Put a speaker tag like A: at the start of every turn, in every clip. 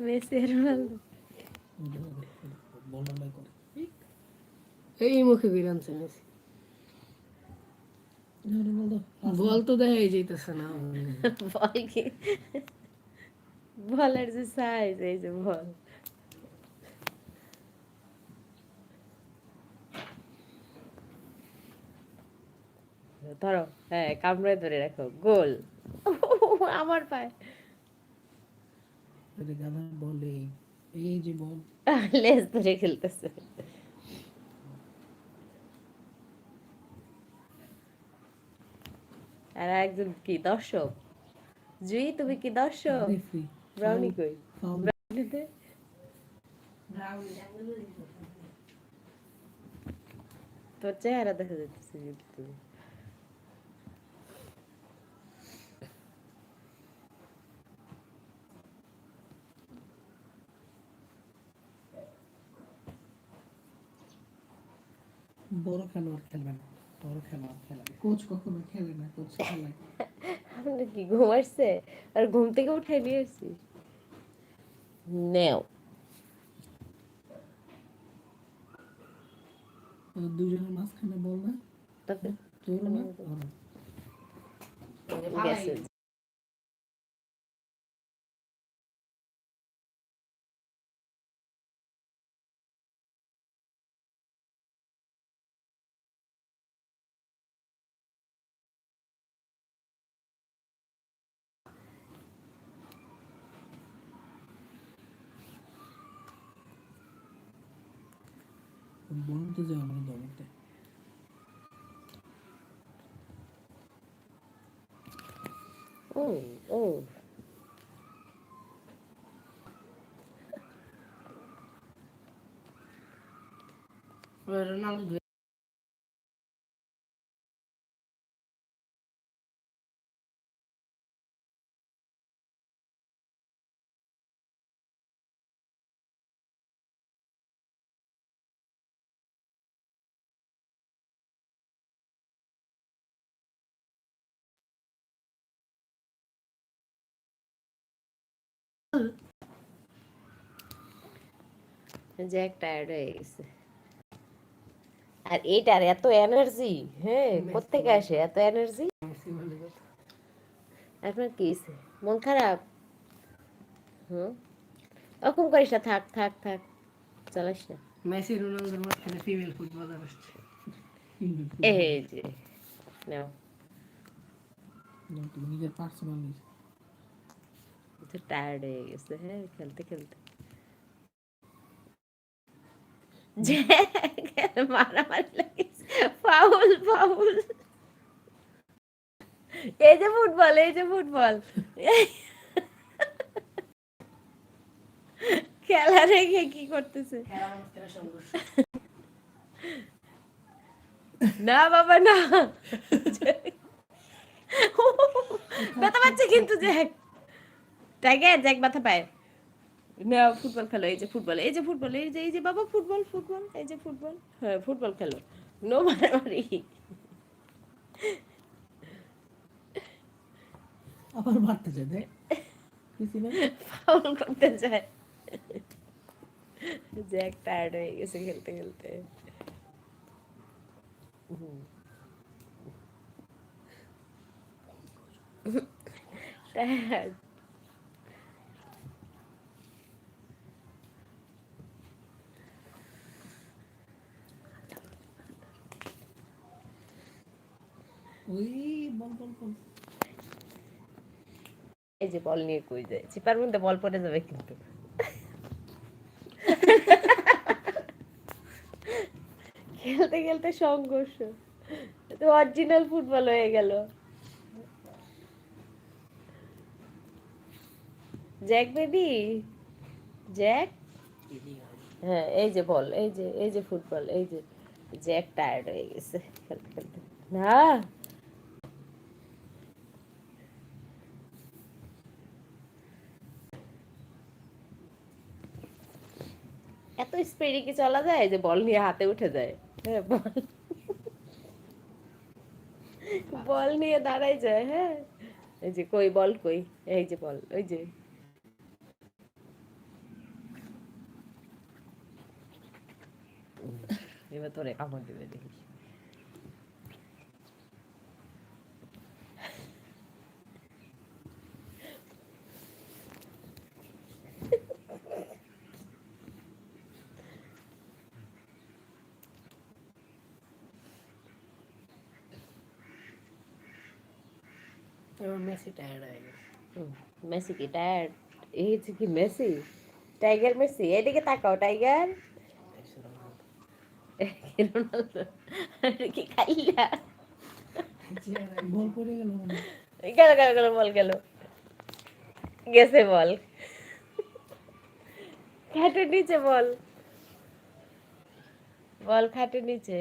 A: Messi
B: এই মুখে Messi বল তো দেখাই যাইতেছে না।
A: বল কি? বলের যে সাইজ এই যে বল। ধরো হ্যাঁ কামড়ে ধরে রাখো। গোল। আমার পায়ে।
C: এটা গাধা বল এই যে বল।
A: লেজ ধরে খেলতেছে। আর একজন কি দর্শক? জুই তুমি কি দর্শক? ব্রাউনি কই? ব্রাউনিতে তোর চেহারা দেখা যাচ্ছে কিন্তু।
C: বড় খেলোয়াড় খেলবে না বড় খেলোয়াড় খেলাবে কোচ কখনো খেলে না কোচ খেলায়
A: আপনার কি ঘুম আসছে? আর ঘুম থেকে উঠে নিয়েছি নেও।
C: দুজনের মাঝখানে বল না। চলো না? ধরো।
A: গেছে
C: বলতে যাও মানে দমতে
A: ও ও জ্যাক টায়ার্ড হয়ে গেছে। আর এইটার এত এনার্জি হ্যাঁ কোথেকে আসে এত এনার্জি আপনার কি মন খারাপ? হুম? ওরকম করিস না থাক থাক থাক চালাস না।
B: মেসি রোনালদোর মাঝখানে ফিমেল ফুটবলার আসছে।
A: এই যে নাও।
C: নিজের পার্সোনাল
A: টায়ার্ড হয়ে গেছে হ্যাঁ খেলতে খেলতে যে মারামারি লাগিস ফাউল ফাউল। এই যে ফুটবল এই যে ফুটবল। খেলা রেখে কি করতেছে? না বাবা না। ব্যথা পাচ্ছে কিন্তু জ্যাক ট্যাগে জ্যাক ব্যথা পায়। ফুটবল খেলো এই যে ফুটবল এই যে ফুটবল এই যে এই যে বাবা ফুটবল ফুটবল এই যে ফুটবল হ্যাঁ ফুটবল খেলো। নো মারামারি।
C: আবার মারতে যায় দেখ।
A: ফাউল করতে যায়। জ্যাক টায়ার্ড হয়ে গেছে খেলতে খেলতে। হুম। Tired.
C: ওই বল বল বল
A: এই যে বল নিয়ে কই যায়? চিপার মধ্যে বল পড়ে যাবে কিন্তু। খেলতে খেলতে সংঘর্ষ। তো অরিজিনাল ফুটবল হয়ে গেল। জ্যাক বেবি জ্যাক হ্যাঁ এই যে বল, এই যে এই যে ফুটবল এই যে জ্যাক টায়ার্ড হয়ে গেছে। খেলতে খেলতে। না। এত স্পিডে কি চলা যায় যে বল নিয়ে হাতে উঠে যায়? হ্যাঁ বল। নিয়ে দাঁড়াই যায় হ্যাঁ। এই যে কই, বল কই? এই যে বল, ওই যে। এবার তোরে কামড় দিবে দেখি।
B: এবার মেসি টায়ার্ড হয়ে গেছে।
A: মেসি কি টায়ার্ড এই হচ্ছে কি মেসি? Tiger Messi? এদিকে তাকাও টাইগার কি খাইলা?
C: বল পড়ে গেল
A: গেল গেল গেল বল গেল। গেছে বল। খাটের নিচে বল। বল খাটের নিচে।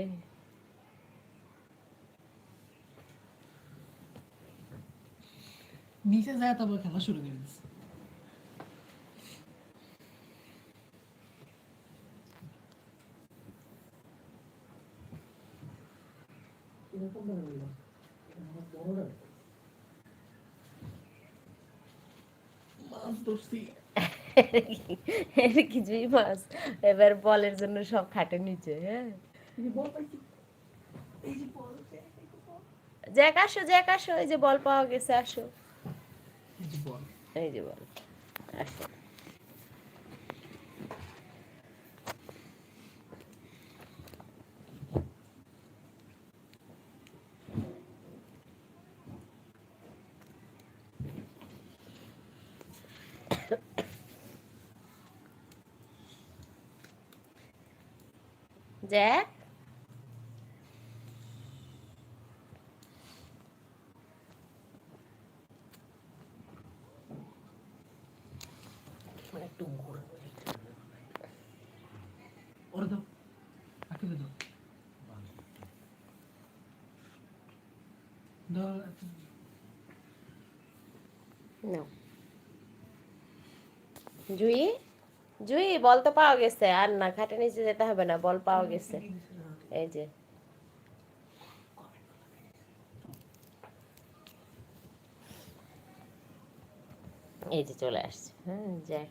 C: নিচে যায় তারপর খেলা শুরু করে দিচ্ছে
A: কিছুই মাছ এবার বলের জন্য সব খাটের নিচে হ্যাঁ। জ্যাক আসো জ্যাক আসো এই যে বল পাওয়া গেছে আসো।
C: এই যে বল
A: আসো
B: একটু ঘুরে
C: ওরে দাও আকিলে দাও দাও
A: নাও জুই? জুই, বল তো পাওয়া গেছে। আর না খাটে নিচে যেতে হবে না, বল পাওয়া গেছে। এই যে। এই যে চলে আসছে। হ্যাঁ যাক।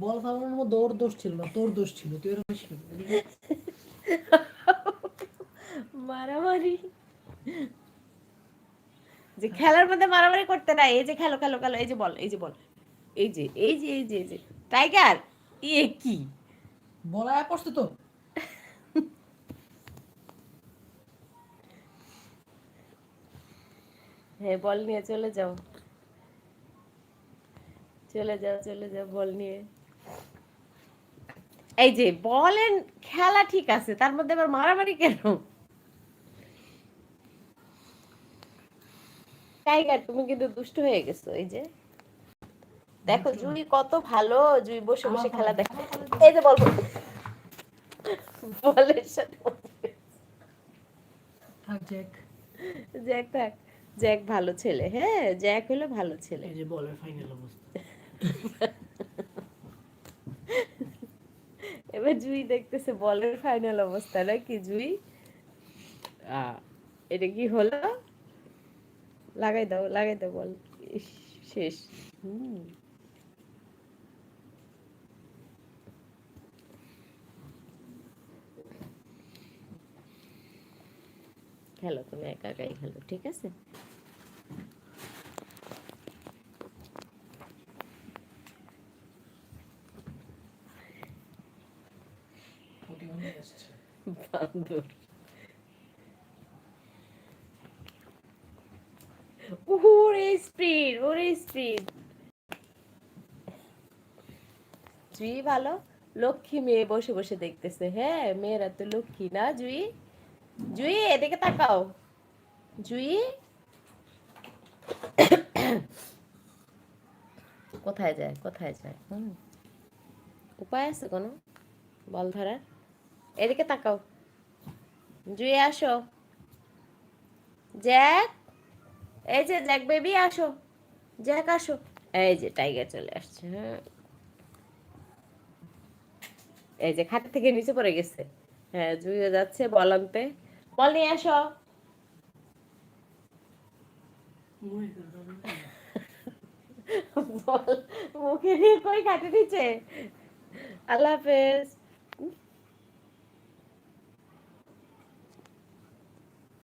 C: বল ফালানোর মধ্যে ওর দোষ ছিল না তোর দোষ ছিল তুই এরকম। এদিকে
A: মারামারি। যে খেলার মধ্যে মারামারি করতে নাই এই যে খেলো খেলো খেলো এই যে বল এই যে বল এই যে এই যে এই যে এই যে। টাইগার ইয়ে কি?
C: বল পড়ছে তো।
A: হ্যাঁ বল নিয়ে চলে যাও। চলে যাও চলে যাও বল নিয়ে। এই যে বলেন খেলা ঠিক আছে তার মধ্যে আবার মারামারি কেন? টাইগার তুমি কিন্তু দুষ্ট হয়ে গেছো এই যে। দেখো জুই কত ভালো জুই বসে বসে খেলা দেখে। এই যে বল বলের সাথে
C: জ্যাক।
A: জ্যাক থাক। জ্যাক ভালো ছেলে হ্যাঁ জ্যাক হলো ভালো ছেলে।
C: এই যে বলের ফাইনাল অবস্থা।
A: এবার জুই দেখতেছে বলের ফাইনাল অবস্থা নাকি জুই? এটা কি হলো? লাগাই দাও লাগাই দাও বল। শেষ। হুম। খেলো তুমি একা একাই খেলো ঠিক আছে? বান্দর ওরে স্পিড ওরে স্পিড। জুই ভালো? লক্ষ্মী মেয়ে বসে বসে দেখতেছে। হ্যাঁ মেয়েরা তো লক্ষ্মী, না জুই? জুই, এদিকে তাকাও। জুই? কোথায় যায় কোথায় যায়? হুম। উপায় আছে কোনো? বল ধরার। এদিকে তাকাও। জুই আসো। জ্যাক, এই যে জ্যাক বেবি, আসো। জ্যাক, আসো। এই যে টাইগার চলে আসছে। এই যে খাট থেকে নিচে পড়ে গেছে। হ্যাঁ জুইও যাচ্ছে বল বল নিয়ে আসো। মুখে নিয়ে কই কাটে নিচে আল্লাহ হাফেজ।